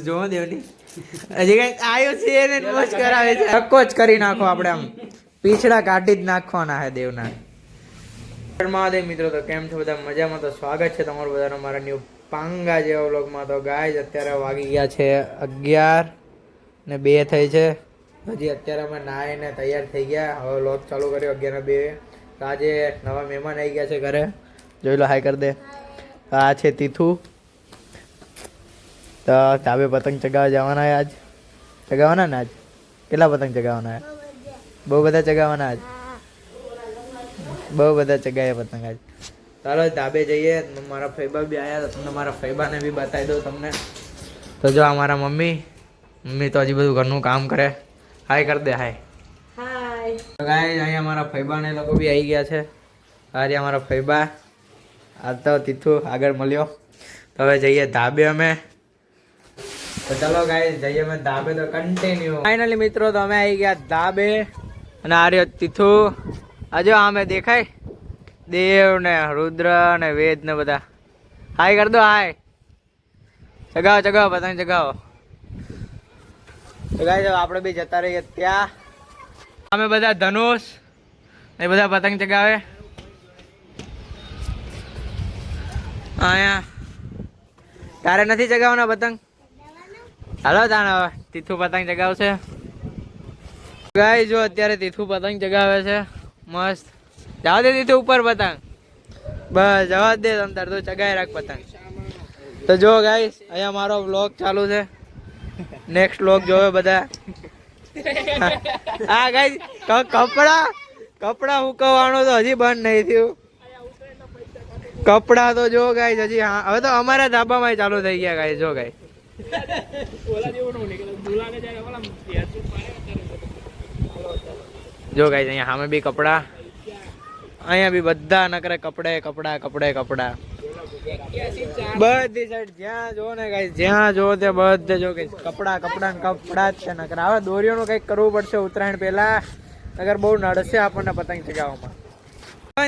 જોવો દેવની. હજી કઈ આવ્યો છે એને મોજ કરાવે છે. ધક્કો જ કરી નાખો આપણે આમ. પીછડા કાઢી જ નાખવાના હે દેવના. મહાદેવ મિત્રો, તો કેમ છો બધા? મજામાં તો સ્વાગત છે તમારું બધાનો. મારા ન્યુ પાંગા જેવા વ્લોગમાં તો ગાય અત્યારે વાગી ગયા છે અગિયાર ને બે થઈ છે. હજી અત્યારે અમે નાહીને તૈયાર થઈ ગયા. હવે વ્લોગ ચાલુ કર્યો અગિયાર બે. તો આજે નવા મહેમાન આવી ગયા છે ઘરે. જોઈ લો હાય કરી દે. આ છે તીથુ. તો ધાબે પતંગ ચગાવવા જવાના આજ? ચગાવવાના ને આજ? કેટલા પતંગ ચગાવવાના બહુ બધા ચગાવવાના આજ? બહુ બધા ચગાવ્યા પતંગ આજ. ચાલો ધાબે જઈએ. મારા ફૈબા બી આવ્યા તો તમને મારા ફૈબાને બી બતાવી દઉં તમને. તો જો આ મારા મમ્મી મમ્મી તો હજી બધું ઘરનું કામ કરે. હાય કરી દે હાય ગાય અહીંયા મારા ફૈબાને એ લોકો બી આવી ગયા છે. અરે અમારા ફૈબા. આ તો તીથું આગળ મળ્યો. તો હવે જઈએ ધાબે અમે. ચલો જઈએ ધાબે તો કન્ટિન્યુ ફાઇનલી મિત્રો, તો અમે આવી ગયા ધાબે. અને આ રહ્યો તીથુ. આમે દેખાય દેવ ને રુદ્ર ને વેદ ને બધા. હાય કર દો હાય ચગાવો ચગાવો પતંગ ચગાવો તો જાવ આપણે બી જતા રહીએ ત્યાં. અમે બધા ધનુષ. એ બધા પતંગ ચગાવે. અહીંયા. તારે નથી ચગાવવાના પતંગ? હાલો તાણ હવે તીથું પતંગ ચગાવશે ગાય જો અત્યારે તીથુ પતંગ ચગાવે છે. મસ્ત. જાવ દે તીથુ ઉપર પતંગ. બસ, જવા દે તમ તાર તો ચગાવી રાખ પતંગ. તો જો ગાય અહીંયા મારો વ્લોગ ચાલુ છે. નેક્સ્ટ વ્લોગ જોવે બધા. હા ગાય કપડા કપડા હુકવવાનું તો હજી બંધ નહીં થયું. કપડા તો જો ગાય હજી હા, હવે તો અમારા ધાબામાં ચાલુ થઈ ગયા ગાય જો ગાઈસ. જો ગાઈસ અહીંયા સામે બી કપડા. અહીંયા બી બધા નકરે કપડે કપડા કપડે કપડા. બધી સાઈડ જ્યાં જો ને ગાઈસ જ્યાં જો તે બધે જો ગાઈસ કપડા કપડા કપડા જ છે નકર. હવે દોરીઓનું કંઈક કરવું પડશે ઉત્તરાયણ પહેલા. નગર બહુ નડશે આપણને પતંગ ચગાવવામાં.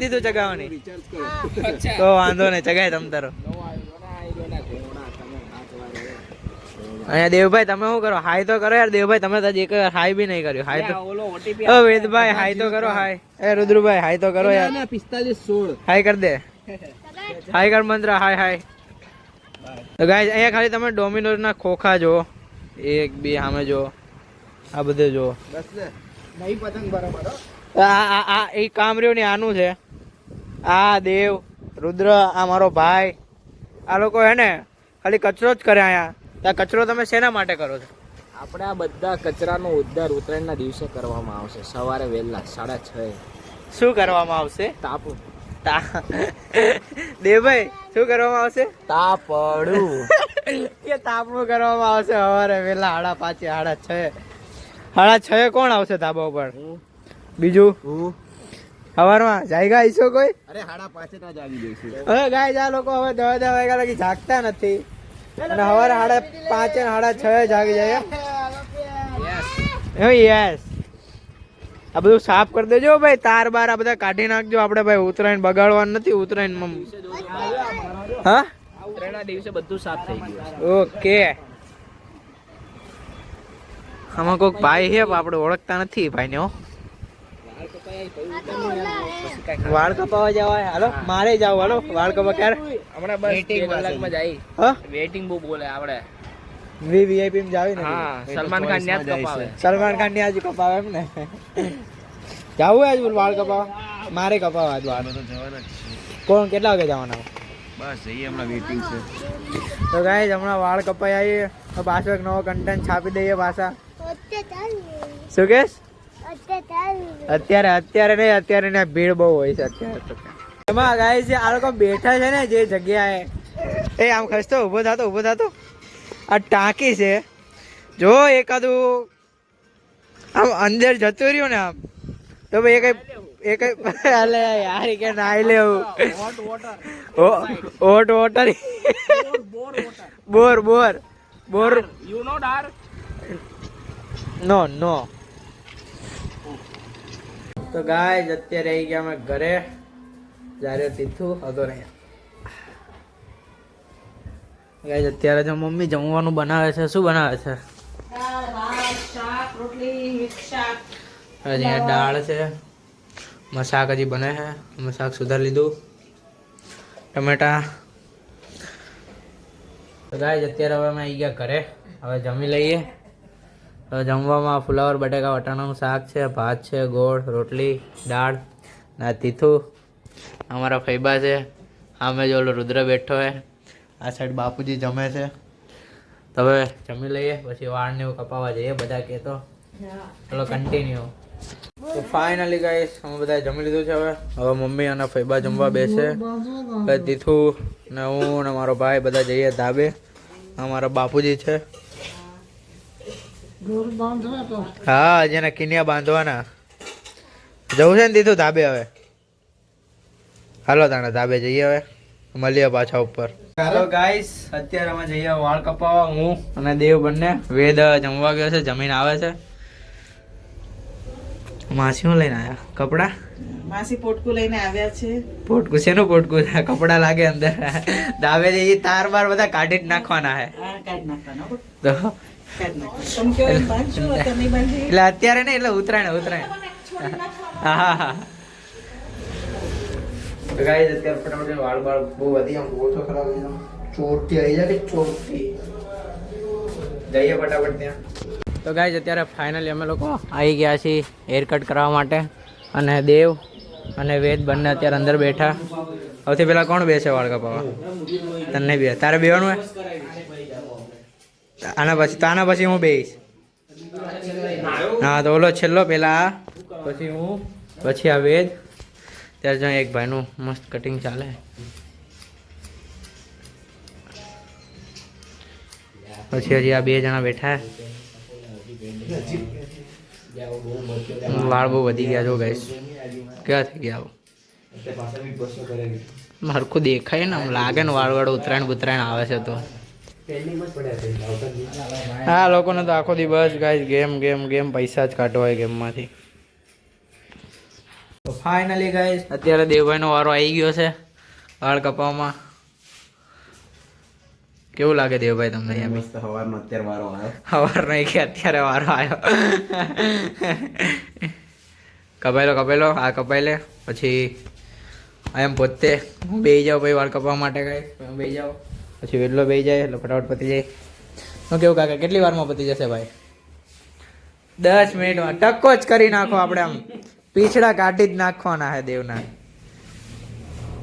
દીધું ચગાવવાની? તો વાંધો નહીં ચગાય તમ તારો. અહીંયા દેવભાઈ તમે શું કરો? હાય તો કરો યાર દેવભાઈ તમે તો એક વાર હાય બી નહીં કર્યું. હાય તો ઓ વેદભાઈ હાય તો કરો હાય. એ રુદ્રભાઈ હાય તો કરો યાર. પિસ્તાલીસ સોળ. હાય કર દે. હાય કર મંત્ર હાય હાય. તો ગાઈઝ અહીંયા ખાલી તમે ડોમિનોઝના ખોખા જો એક બે સામે જો આ બધે જો બસ ને. નહીં પતંગ બરાબર આ આ આ એ કામરીઓ ને આનું છે. આ દેવ રુદ્ર આ મારો ભાઈ. આ લોકો હે ને ખાલી કચરો જ કરે અહીંયા. આ કચરો તમે શેના માટે કરો છો? આપણે આ બધા કચરાનો ઉદ્ધાર ઉત્તરાયણના દિવસે કરવામાં આવશે. સવારે વહેલા સાડા છ. શું કરવામાં આવશે? તાપુ. તા- દેવભાઈ શું કરવામાં આવશે? તાપડું. કે તાપણું કરવામાં આવશે. સવારે વહેલા હાડા પાંચે હાડા છ. હાડા છ કોણ આવશે ધાબા ઉપર? બીજું? હું. સવારમાં જાયગા ઈશો કોઈ? અરે હાડા પાંચે જ આવી જઈશું. હવે ગાય આ લોકો હવે દવા દવા વાગ્યા લગી જાગતા નથી. અને સવારે સાડા પાંચ ને સાડા છ જાગી જાય એમ યસ આ બધું સાફ કરી દેજો ભાઈ તાર બાર આ બધા કાઢી નાખજો. આપણે ભાઈ ઉત્તરાયણ બગાડવાનું નથી ઉત્તરાયણ હા? ઉત્તરાયણના દિવસે બધું સાફ થઈ ગયું ઓકે. આમાં કોઈક ભાઈ છે આપણે ઓળખતા નથી ભાઈને હો. વાળ કપાવા જવાય? હાલો મારે જાવ. હાલો વાળ કપા ક્યારે? હમણાં બસ કલાકમાં જાય. હા? વેટિંગ બહુ બોલે આપણે વી વીઆઈપી માં જાવી ને હા સલમાન ખાન ને કપાવે. સલમાન ખાન ને આજ કપાવે એમ ને? જાવું આજ બોલ વાળ કપાવા? મારે કપાવા આજ વાળ તો જવાના કોણ કેટલા વાગે જવાના? બસ જઈએ હમણાં વેટિંગ છે. તો ગાઈસ હમણાં વાળ કપાઈ આવીએ. તો પાછો એક નવો કન્ટેન્ટ છાપી દઈએ પાછા. શું કેસ? અત્યારે અત્યારે નહીં અત્યારે ને ભીડ બહુ હોય છે અત્યારે તો. એમાં ગાય છે આ લોકો બેઠા છે ને જે જગ્યાએ. એ આમ ખસતો ઊભો થતો ઊભો થતો. આ ટાંકી છે. જો એકાદું આમ અંદર જતું રહ્યું ને આમ તો ભાઈ એ કઈ એ કઈ અલે યાર કે નાઈ લેવું. ઓટ water bore bore. Bore you know ડાર નો નો તો ગાય અત્યારે આવી ગયા અમે ઘરે. જ્યારે તીથું હતો રહ્યા ગાય અત્યારે જો મમ્મી જમવાનું બનાવે છે શું બનાવે છે? અહીંયા દાળ. છે. મશાક હજી બને છે. મશાક સુધાર લીધું. ટમેટા. તો ગાઈસ અત્યારે હવે અમે આવી ગયા ઘરે. હવે જમી લઈએ. જમવામાં ફુલાવર, બટેકા, વટાણાનું શાક છે, ભાત છે, ગોળ, રોટલી, દાળ, ના તીથું. અમારા ફૈબા છે. આમે જો ઓલો રુદ્ર બેઠો છે આ સાઈડ બાપુજી જમે છે. તો હવે જમી લઈએ, પછી વાળ ને એવું કપાવવા જઈએ, બધા કહેતો. ચલો કન્ટિન્યુ તો ફાઇનલી ગાઈસ અમે બધા જમી લીધું છે હવે. હવે મમ્મી અને ફૈબા જમવા બેસે. તીથું ને હું ને મારો ભાઈ બધા જઈએ ધાબે. અમારા બાપુજી છે. હા જેના કિન્યા બાંધવાના. જવું છે ને દીધું ધાબે હવે. હાલો તાણે ધાબે જઈએ હવે. મળીએ પાછા ઉપર. હાલો ગાઈસ અત્યારે અમે જઈએ વાળ કપાવવા હું અને દેવ બંને. વેદ જમવા ગયો છે જમીન આવે છે. માસી શું લઈને આવ્યા કપડા? માસી પોટકું લઈને આવ્યા છે. પોટકું શેનું પોટકું? કપડા લાગે અંદર. દાવે જઈએ તાર બાર બધા કાઢી જ નાખવાના હે. કાઢી નાખવાના તો એટલે અત્યારે નહીં એટલે ઉતરાયણ ઉતરાયણ હા હા હા. તો ગાઈસ અત્યારે ફટાફટ વાળ બાળ બહુ વધી આમ ઓછો ખરાબ થઈ ચોટથી આવી જાય કે ચોટથી જઈએ ફટાફટ ત્યાં. તો ગાઈસ અત્યારે ફાઇનલી અમે લોકો આવી ગયા છીએ હેર કટ કરવા માટે. અને દેવ અને વેદ બંને અત્યારે અંદર બેઠા. સૌથી પહેલાં કોણ બેસે વાળ કપાવવા? તને બે. તારે બેવાનું હે? આના પછી તાના પછી હું બેસ હા, તો ઓલો છેલ્લો પેલા. પછી હું, પછી આ વેદ. ત્યારે જ્યાં એક ભાઈનું મસ્ત કટિંગ ચાલે. પછી હજી આ બે જણા બેઠા. વાળ બહુ વધી ગયા જો ગઈશ ક્યાં થઈ ગયા મારખું દેખાય ને આમ લાગે ને વાળ વાળ ઉત્તરાયણ ઉત્તરાયણ આવે છે તો. હા લોકોને તો આખો દિવસ ગાઈસ ગેમ ગેમ ગેમ પૈસા જ કાઢવા ગેમમાંથી તો ફાઇનલી ગાઈસ અત્યારે દેવભાઈનો વારો આવી ગયો છે વાળ કપાવવામાં. કેવું લાગે દેવભાઈ તમને અહીંયા? મસ્ત સવારનો અત્યારે વારો આવ્યો. સવારનો એક અત્યારે વારો આવ્યો. કપાયેલો કપાયેલો આ કપાઈ લે. પછી એમ પોતે હું બેસી જાઉં પછી વાળ કપાવવા માટે કઈ બે બેસી જાઉં. પછી વેલો બે જાય, એટલે ફટાફટ પતી જાય. હું કેવું કાકા, કેટલી વારમાં પતી જશે ભાઈ? દસ મિનિટમાં. ટક્કો જ કરી નાખો આપણે આમ. પીછડા કાઢી જ નાખવાના હે દેવના.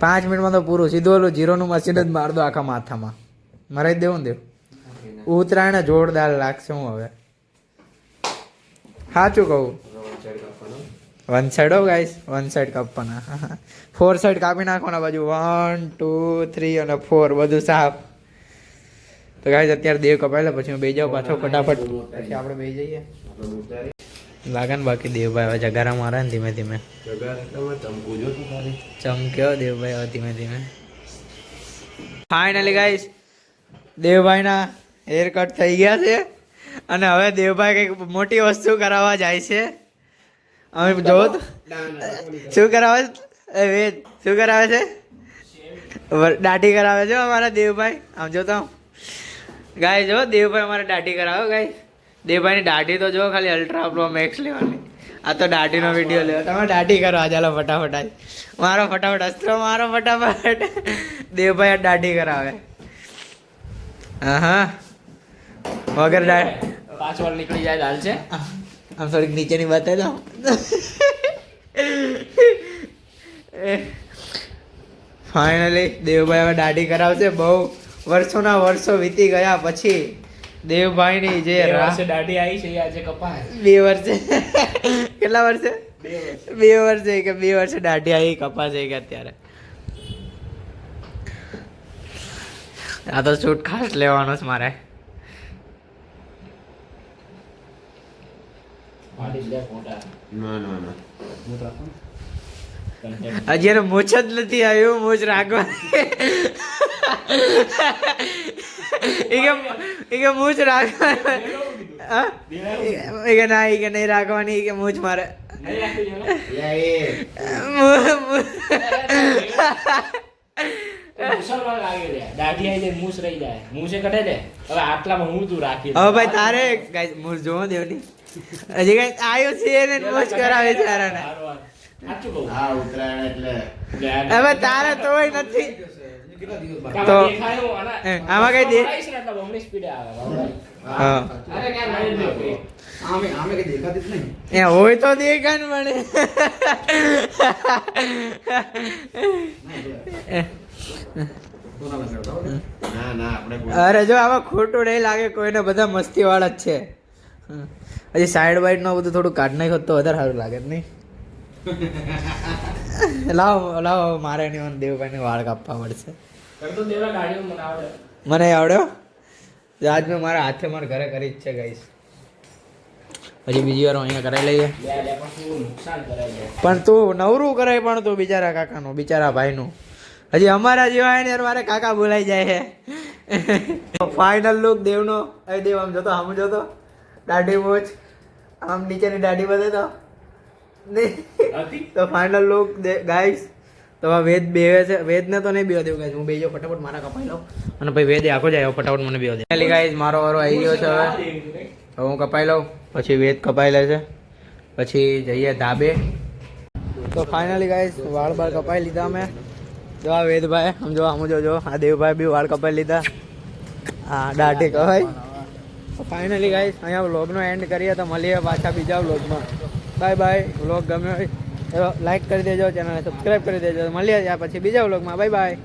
પાંચ મિનિટમાં તો પૂરું. સીધું ઓલું જીરોનું મશીન જ માર દો આખા માથામાં. મરાઈ દેવું ને દેવ. ઉત્તરાયણ જોરદાર લાગશે હું હવે. સાચું કહું. વન સાઈડ હો ગાઈસ વન સાઈડ કાપવાના. ફોર સાઈડ કાપી નાખવાના બાજુ. વન ટુ થ્રી અને ફોર બધું સાફ. તો ગાઈસ અત્યારે દેવ કપાયેલા, પછી હું બે જાઉં પાછો ફટાફટ. પછી આપણે બે જઈએ. લાગે ને બાકી દેવભાઈ હવે જગારા મારે ને ધીમે ધીમે. ચમક્યો દેવભાઈ હવે ધીમે ધીમે. ફાઇનલી ગાઈસ દેવભાઈના હેર કટ થઈ ગયા છે. અને હવે દેવભાઈ કંઈક મોટી વસ્તુ કરાવવા જાય છે. અમે જો તો. શું કરાવે? એ વેદ શું કરાવે છે? દાઢી કરાવે છે અમારા દેવભાઈ. આમ જોતો ગાય જો દેવભાઈ અમારે દાઢી કરાવો ગાય. દેવભાઈની દાઢી તો જો ખાલી અલ્ટ્રા પ્રો મેક્સ લેવાની. આ તો દાઢીનો વીડિયો લેવો. તમે દાઢી કરો આ ચાલો ફટાફટ આજ મારો ફટાફટ અસ્ત્રો મારો ફટાફટ. દેવભાઈ આ દાઢી કરાવે. હા હા વગર વાર નીકળી જાય હાલ છે. આમ થોડીક નીચેની બતાવી દો ફાઇનલી દેવભાઈ હવે દાઢી કરાવશે બહુ વર્ષોના વર્ષો વીતી ગયા પછી દેવભાઈની જે દાઢી આવી છે આજે કપાસ બે વર્ષે. કેટલા વર્ષે? બે વર્ષે. કે બે વર્ષે દાઢી આવી કપાસ આવી કે અત્યારે આ તો શૂટ ખાસ લેવાનો છે મારે. એને મૂછ જ નથી આવ્યું મૂછ રાખવા એ કે મૂછ રાખવા એ કે ના એ કે નહીં રાખવાની એ કે મૂછ મારે મૂસ મૂસે હવે આટલામાં હું તું રાખી હવે ભાઈ તારે ગાઈસ મૂળ જોવો દેવની. હજી કઈ આવ્યો છે ને મોજ કરાવે છે હા હવે તારે તોય નથી. તો આમાં કઈ દે- હોય તો દેખાય ને મને. અરે જો આમાં ખોટું નહીં લાગે કોઈને બધા મસ્તી વાળા જ છે. હજી સાઈડ બાઈડનું બધું થોડું કાઢ નાખ્યો તો વધારે સારું લાગે નહીં? લાવો લાવો મારે મને દેવભાઈને વાળ કાપવા પડશે. મને આવડ્યો આજ મેં મારા હાથે મારા ઘરે કરી જ છે ગઈશ હજી બીજી વાર અહીંયા કરાવી લઈએ. પણ તું નવરું કરાય પણ તું બિચારા કાકાનું બિચારા ભાઈનું. હજી અમારા જેવા હે ને યાર મારે કાકા બોલાઈ જાય છે. Final look દેવનો. એ દેવ આમ જોતો આમ જોતો. દાઢી મોજ. આમ નીચેની દાઢી બધે તો? નહીં. તો ફાઇનલ લુક ગાઈસ તો આ વેદ બેવે છે. વેદને તો નહીં બેવા દેવું ગાઈસ હું બેજો ફટાફટ મારા કપાઈ લઉં. અને પછી વેદ આખો જાય ફટાફટ મને બેવા દે. ફાઇનલી ગાઈસ મારો વારો આવી ગયો છે હવે. તો હું કપાઈ લઉં પછી વેદ કપાઈ લે છે. પછી જઈએ ધાબે. તો ફાઇનલી ગાઈસ વાળ બાળ કપાઈ લીધા અમે. જો આ વેદભાઈ આમ જો આમ જો આ દેવભાઈ બી વાળ કપાઈ લીધા. હા દાઢી કહેવાય ફાઇનલી ગાઈસ અહીંયા વ્લોગનો એન્ડ કરીએ તો મળીએ પાછા બીજા વ્લોગમાં બાય બાય વ્લોગ ગમ્યો હોય લાઈક કરી દેજો ચેનલને સબસ્ક્રાઈબ કરી દેજો. મળીએ ત્યાર પછી બીજા વ્લોગમાં બાય બાય